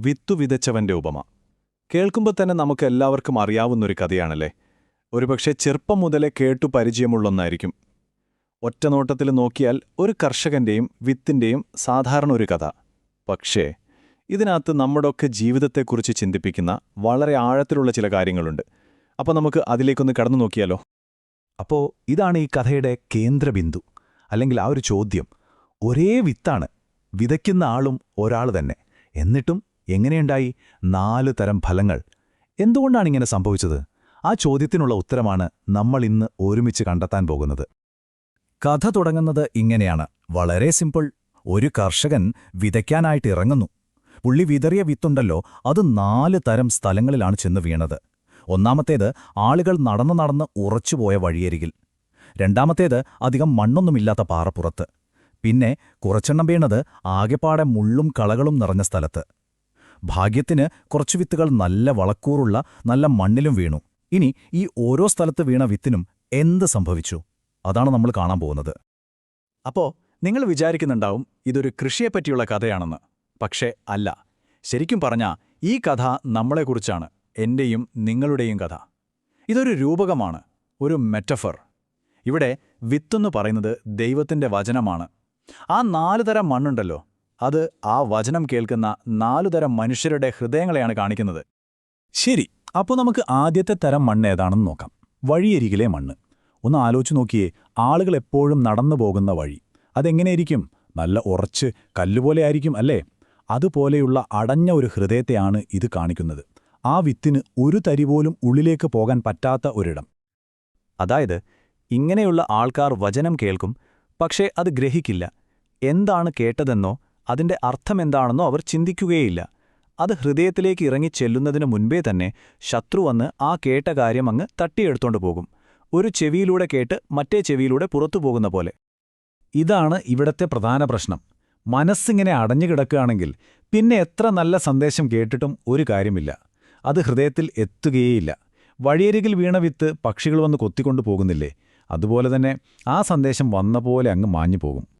വിത്തു വിതച്ചവന്റെ ഉപമ. കേൾക്കുമ്പോൾ തന്നെ നമുക്ക് എല്ലാവർക്കും അറിയാവുന്നൊരു കഥയാണല്ലേ? ഒരുപക്ഷെ ചെറുപ്പം മുതലേ കേട്ടു പരിചയമുള്ളൊന്നായിരിക്കും. ഒറ്റനോട്ടത്തിൽ നോക്കിയാൽ ഒരു കർഷകന്റെയും വിത്തിന്റെയും സാധാരണ ഒരു കഥ. പക്ഷേ ഇതിനകത്ത് നമ്മുടെയൊക്കെ ജീവിതത്തെക്കുറിച്ച് ചിന്തിപ്പിക്കുന്ന വളരെ ആഴത്തിലുള്ള ചില കാര്യങ്ങളുണ്ട്. അപ്പോൾ നമുക്ക് അതിലേക്കൊന്ന് കടന്നു നോക്കിയാലോ? അപ്പോൾ ഇതാണ് ഈ കഥയുടെ കേന്ദ്രബിന്ദു അല്ലെങ്കിൽ ആ ഒരു ചോദ്യം. ഒരേ വിത്താണ് വിതയ്ക്കുന്ന ആളും ഒരാൾ തന്നെ. എന്നിട്ടും എങ്ങനെയുണ്ടായി? നാല് തരം ഫലങ്ങൾ. എന്തുകൊണ്ടാണ് ഇങ്ങനെ സംഭവിച്ചത്? ആ ചോദ്യത്തിനുള്ള ഉത്തരമാണ് നമ്മൾ ഇന്ന് ഒരുമിച്ച് കണ്ടെത്താൻ പോകുന്നത്. കഥ തുടങ്ങുന്നത് ഇങ്ങനെയാണ്. വളരെ സിമ്പിൾ. ഒരു കർഷകൻ വിതയ്ക്കാനായിട്ട് ഇറങ്ങുന്നു. പുള്ളി വിതറിയ വിത്തുണ്ടല്ലോ അത് നാല് തരം സ്ഥലങ്ങളിലാണ് ചെന്ന് വീണത്. ഒന്നാമത്തേത് ആളുകൾ നടന്നു നടന്ന് ഉറച്ചുപോയ വഴിയരികിൽ. രണ്ടാമത്തേത് അധികം മണ്ണൊന്നുമില്ലാത്ത പാറപ്പുറത്ത്. പിന്നെ കുറച്ചെണ്ണം വീണത് ആകെപ്പാടെ മുള്ളും കളകളും നിറഞ്ഞ സ്ഥലത്ത്. ഭാഗ്യത്തിന് കുറച്ചു വിത്തുകൾ നല്ല വളക്കൂറുള്ള നല്ല മണ്ണിലും വീണു. ഇനി ഈ ഓരോ സ്ഥലത്ത് വീണ വിത്തിനും എന്ത് സംഭവിച്ചു? അതാണ് നമ്മൾ കാണാൻ പോകുന്നത്. അപ്പോ നിങ്ങൾ വിചാരിക്കുന്നുണ്ടാവും ഇതൊരു കൃഷിയെപ്പറ്റിയുള്ള കഥയാണെന്ന്. പക്ഷേ അല്ല. ശരിക്കും പറഞ്ഞാ ഈ കഥ നമ്മളെക്കുറിച്ചാണ് എന്റെയും നിങ്ങളുടെയും കഥ. ഇതൊരു രൂപകമാണ് ഒരു മെറ്റഫർ. ഇവിടെ വിത്തെന്ന് പറയുന്നത് ദൈവത്തിന്റെ വചനമാണ്. ആ നാല് തരം മണ്ണുണ്ടല്ലോ. അത് ആ വചനം കേൾക്കുന്ന നാലുതരം മനുഷ്യരുടെ ഹൃദയങ്ങളെയാണ് കാണിക്കുന്നത്. ശരി അപ്പോൾ നമുക്ക് ആദ്യത്തെ തരം മണ്ണ് ഏതാണെന്ന് നോക്കാം. വഴിയരികിലെ മണ്ണ്. ഒന്ന് ആലോചിച്ച് നോക്കിയേ ആളുകൾ എപ്പോഴും നടന്നു പോകുന്ന വഴി. അതെങ്ങനെയായിരിക്കും നല്ല ഉറച്ച് കല്ലുപോലെ ആയിരിക്കും അല്ലേ? അതുപോലെയുള്ള അടഞ്ഞ ഒരു ഹൃദയത്തെയാണ് ഇത് കാണിക്കുന്നത്. ആ വിത്തിന് ഒരു തരി പോലും ഉള്ളിലേക്ക് പോകാൻ പറ്റാത്ത ഒരിടം. അതായത് ഇങ്ങനെയുള്ള ആൾക്കാർ വചനം കേൾക്കും പക്ഷേ അത് ഗ്രഹിക്കില്ല. എന്താണ് കേട്ടതെന്നോ അതിന്റെ അർത്ഥമെന്താണെന്നോ അവർ ചിന്തിക്കുകയില്ല. അത് ഹൃദയത്തിലേക്ക് ഇറങ്ങി ചെല്ലുന്നതിനു മുൻപേ തന്നെ ശത്രു വന്ന് ആ കേട്ട കാര്യം അങ്ങ് തട്ടിയെടുത്തോണ്ട് പോകും. ഒരു ചെവിയിലൂടെ കേട്ട് മറ്റേ ചെവിയിലൂടെ പുറത്തു പോകുന്ന പോലെ. ഇതാണ് ഇവിടത്തെ പ്രധാന പ്രശ്നം. മനസ്സിങ്ങനെ അടഞ്ഞു കിടക്കുകയാണെങ്കിൽ പിന്നെ എത്ര നല്ല സന്ദേശം കേട്ടിട്ടും ഒരു കാര്യമില്ല. അത് ഹൃദയത്തിൽ എത്തുകയേയില്ല. വഴിയരികിൽ വീണ വിത്ത് പക്ഷികൾ വന്ന് കൊത്തിക്കൊണ്ടു പോകുന്നില്ലേ? അതുപോലെ തന്നെ ആ സന്ദേശം വന്ന പോലെ അങ്ങ് മാഞ്ഞു പോകും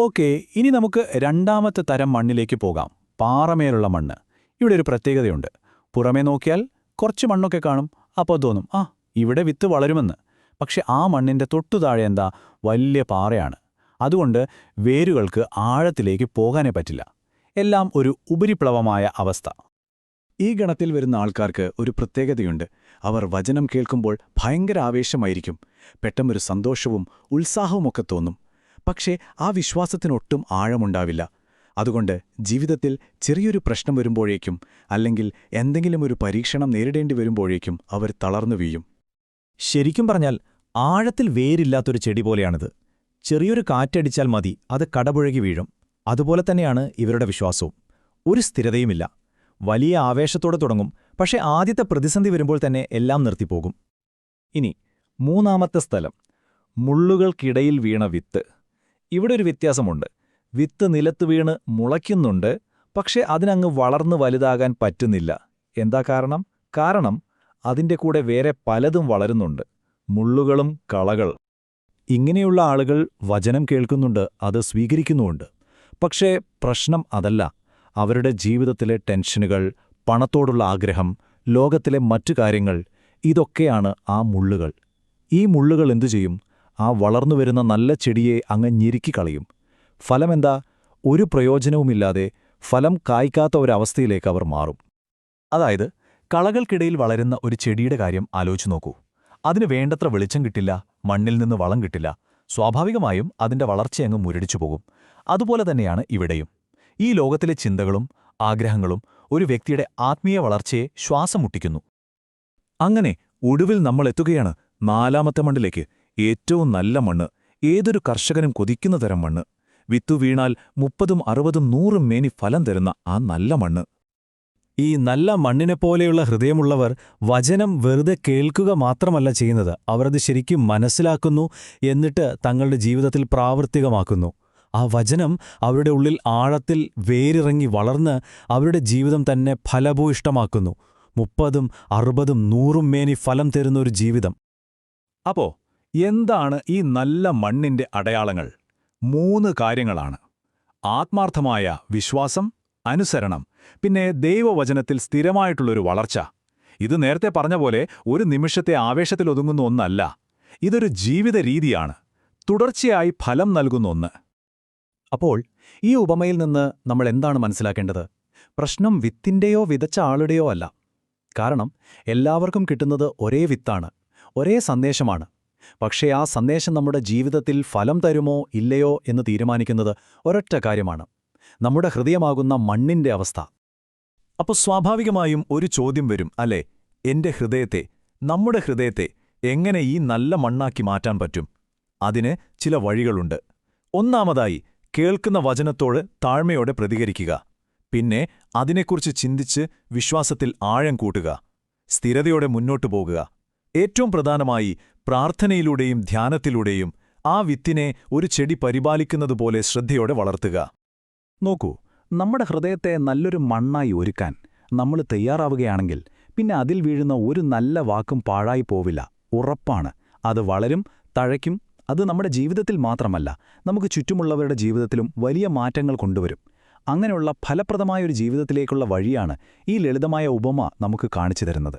ഓക്കെ ഇനി നമുക്ക് രണ്ടാമത്തെ തരം മണ്ണിലേക്ക് പോകാം. പാറമേലുള്ള മണ്ണ്. ഇവിടെ ഒരു പ്രത്യേകതയുണ്ട്. പുറമേ നോക്കിയാൽ കുറച്ച് മണ്ണൊക്കെ കാണും. അപ്പോൾ തോന്നും ആ ഇവിടെ വിത്ത് വളരുമെന്ന്. പക്ഷെ ആ മണ്ണിന്റെ തൊട്ടു താഴെ എന്താ? വലിയ പാറയാണ്. അതുകൊണ്ട് വേരുകൾക്ക് ആഴത്തിലേക്ക് പോകാനേ പറ്റില്ല. എല്ലാം ഒരു ഉപരിപ്ലവമായ അവസ്ഥ. ഈ ഗണത്തിൽ വരുന്ന ആൾക്കാർക്ക് ഒരു പ്രത്യേകതയുണ്ട്. അവർ വചനം കേൾക്കുമ്പോൾ ഭയങ്കര ആവേശമായിരിക്കും. പെട്ടെന്നൊരു സന്തോഷവും ഉത്സാഹവുമൊക്കെ തോന്നും. പക്ഷേ ആ വിശ്വാസത്തിനൊട്ടും ആഴമുണ്ടാവില്ല. അതുകൊണ്ട് ജീവിതത്തിൽ ചെറിയൊരു പ്രശ്നം വരുമ്പോഴേക്കും അല്ലെങ്കിൽ എന്തെങ്കിലും ഒരു പരീക്ഷണം നേരിടേണ്ടി വരുമ്പോഴേക്കും അവർ തളർന്നു വീയും ശരിക്കും പറഞ്ഞാൽ ആഴത്തിൽ വേരില്ലാത്തൊരു ചെടി പോലെയാണിത്. ചെറിയൊരു കാറ്റടിച്ചാൽ മതി അത് കടപുഴകി വീഴും. അതുപോലെ തന്നെയാണ് ഇവരുടെ വിശ്വാസവും. ഒരു സ്ഥിരതയുമില്ല. വലിയ ആവേശത്തോടെ തുടങ്ങും. പക്ഷേ ആദ്യത്തെ പ്രതിസന്ധി വരുമ്പോൾ തന്നെ എല്ലാം നിർത്തിപ്പോകും. ഇനി മൂന്നാമത്തെ സ്ഥലം. മുള്ളുകൾക്കിടയിൽ വീണ വിത്ത്. ഇവിടെ ഒരു വ്യത്യാസമുണ്ട്. വിത്ത് നിലത്ത് വീണ് മുളയ്ക്കുന്നുണ്ട് പക്ഷേ അതിനങ്ങ് വളർന്നു വലുതാകാൻ പറ്റുന്നില്ല. എന്താ കാരണം? കാരണം അതിന്റെ കൂടെ വേറെ പലതും വളരുന്നുണ്ട്. മുള്ളുകളും കളകൾ. ഇങ്ങനെയുള്ള ആളുകൾ വചനം കേൾക്കുന്നുണ്ട് അത് സ്വീകരിക്കുന്നുമുണ്ട്. പക്ഷേ പ്രശ്നം അതല്ല. അവരുടെ ജീവിതത്തിലെ ടെൻഷനുകൾ പണത്തോടുള്ള ആഗ്രഹം ലോകത്തിലെ മറ്റു കാര്യങ്ങൾ ഇതൊക്കെയാണ് ആ മുള്ളുകൾ. ഈ മുള്ളുകൾ എന്തു ചെയ്യും? ആ വളർന്നുവരുന്ന നല്ല ചെടിയെ അങ്ങ് ഞെരുക്കിക്കളയും ഫലമെന്താ? ഒരു പ്രയോജനവുമില്ലാതെ ഫലം കായ്ക്കാത്ത ഒരവസ്ഥയിലേക്ക് അവർ മാറും. അതായത് കളകൾക്കിടയിൽ വളരുന്ന ഒരു ചെടിയുടെ കാര്യം ആലോചിച്ചു നോക്കൂ. അതിന് വേണ്ടത്ര വെളിച്ചം കിട്ടില്ല മണ്ണിൽ നിന്ന് വളം കിട്ടില്ല. സ്വാഭാവികമായും അതിന്റെ വളർച്ചയങ്ങ് മുരടിച്ചു പോകും. അതുപോലെ തന്നെയാണ് ഇവിടെയും. ഈ ലോകത്തിലെ ചിന്തകളും ആഗ്രഹങ്ങളും ഒരു വ്യക്തിയുടെ ആത്മീയ വളർച്ചയെ ശ്വാസം മുട്ടിക്കുന്നു. അങ്ങനെ ഒടുവിൽ നമ്മൾ എത്തുകയാണ് നാലാമത്തെ മണ്ണിലേക്ക്. ഏറ്റവും നല്ല മണ്ണ് ഏതൊരു കർഷകനും കൊതിക്കുന്ന തരം മണ്ണ്. വിത്തു വീണാൽ മുപ്പതും അറുപതും നൂറും മേനി ഫലം തരുന്ന ആ നല്ല മണ്ണ്. ഈ നല്ല മണ്ണിനെപ്പോലെയുള്ള ഹൃദയമുള്ളവർ വചനം വെറുതെ കേൾക്കുക മാത്രമല്ല ചെയ്യുന്നത്. അവരത് ശരിക്കും മനസ്സിലാക്കുന്നു എന്നിട്ട് തങ്ങളുടെ ജീവിതത്തിൽ പ്രാവർത്തികമാക്കുന്നു. ആ വചനം അവരുടെ ഉള്ളിൽ ആഴത്തിൽ വേരിറങ്ങി വളർന്ന് അവരുടെ ജീവിതം തന്നെ ഫലഭൂയിഷ്ടമാക്കുന്നു. മുപ്പതും അറുപതും നൂറും മേനി ഫലം തരുന്ന ഒരു ജീവിതം. അപ്പോ എന്താണ് ഈ നല്ല മണ്ണിന്റെ അടയാളങ്ങൾ? മൂന്ന് കാര്യങ്ങളാണ്. ആത്മാർത്ഥമായ വിശ്വാസം അനുസരണം പിന്നെ ദൈവവചനത്തിൽ സ്ഥിരമായിട്ടുള്ളൊരു വളർച്ച. ഇത് നേരത്തെ പറഞ്ഞ പോലെ ഒരു നിമിഷത്തെ ആവേശത്തിൽ ഒതുങ്ങുന്ന ഒന്നല്ല. ഇതൊരു ജീവിത രീതിയാണ്. തുടർച്ചയായി ഫലം നൽകുന്ന ഒന്ന്. അപ്പോൾ ഈ ഉപമയിൽ നിന്ന് നമ്മൾ എന്താണ് മനസ്സിലാക്കേണ്ടത്? പ്രശ്നം വിത്തിന്റെയോ വിതച്ച ആളുടെയോ അല്ല. കാരണം എല്ലാവർക്കും കിട്ടുന്നത് ഒരേ വിത്താണ് ഒരേ സന്ദേശമാണ്. പക്ഷേ ആ സന്ദേശം നമ്മുടെ ജീവിതത്തിൽ ഫലം തരുമോ ഇല്ലയോ എന്ന് തീരുമാനിക്കുന്നത് ഒരൊറ്റ കാര്യമാണ്. നമ്മുടെ ഹൃദയമാകുന്ന മണ്ണിന്റെ അവസ്ഥ. അപ്പോൾ സ്വാഭാവികമായും ഒരു ചോദ്യം വരും അല്ലേ? എന്റെ ഹൃദയത്തെ നമ്മുടെ ഹൃദയത്തെ എങ്ങനെ ഈ നല്ല മണ്ണാക്കി മാറ്റാൻ പറ്റും? അതിന് ചില വഴികളുണ്ട്. ഒന്നാമതായി കേൾക്കുന്ന വചനത്തോട് താഴ്മയോടെ പ്രതികരിക്കുക. പിന്നെ അതിനെക്കുറിച്ച് ചിന്തിച്ച് വിശ്വാസത്തിൽ ആഴം കൂട്ടുക. സ്ഥിരതയോടെ മുന്നോട്ടു പോകുക. ഏറ്റവും പ്രധാനമായി പ്രാർത്ഥനയിലൂടെയും ധ്യാനത്തിലൂടെയും ആ വിത്തിനെ ഒരു ചെടി പരിപാലിക്കുന്നതുപോലെ ശ്രദ്ധയോടെ വളർത്തുക. നോക്കൂ നമ്മുടെ ഹൃദയത്തെ നല്ലൊരു മണ്ണായി ഒരുക്കാൻ നമ്മൾ തയ്യാറാവുകയാണെങ്കിൽ പിന്നെ അതിൽ വീഴുന്ന ഒരു നല്ല വാക്കും പാഴായി പോവില്ല. ഉറപ്പാണ്. അത് വളരും തഴയ്ക്കും. അത് നമ്മുടെ ജീവിതത്തിൽ മാത്രമല്ല നമുക്ക് ചുറ്റുമുള്ളവരുടെ ജീവിതത്തിലും വലിയ മാറ്റങ്ങൾ കൊണ്ടുവരും. അങ്ങനെയുള്ള ഫലപ്രദമായ ഒരു ജീവിതത്തിലേക്കുള്ള വഴിയാണ് ഈ ലളിതമായ ഉപമ നമുക്ക് കാണിച്ചു തരുന്നത്.